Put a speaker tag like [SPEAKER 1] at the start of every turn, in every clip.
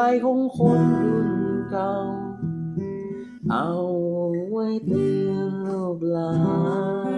[SPEAKER 1] ใจของคนรุ่นเก่า เอาไว้เตือนลูกหลาน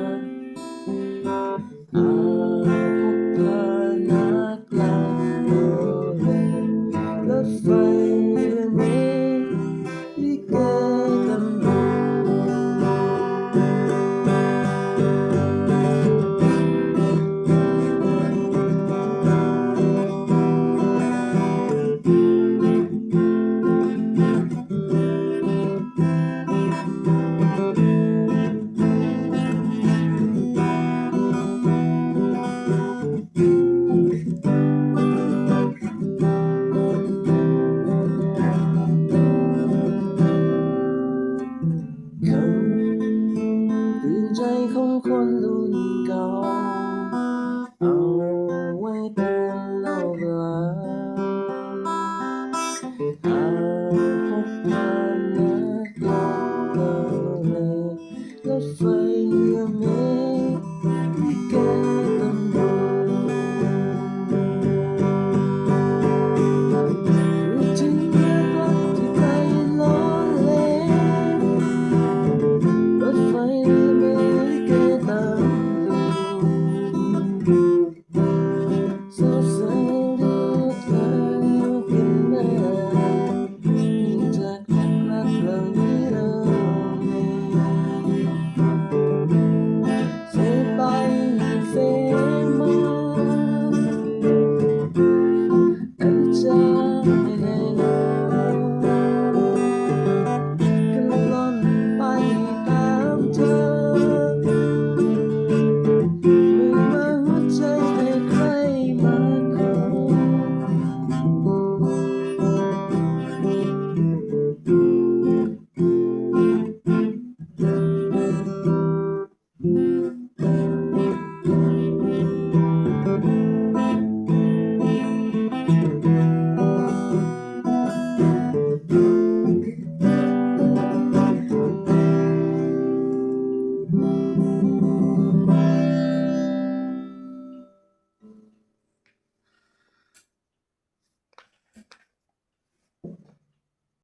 [SPEAKER 1] down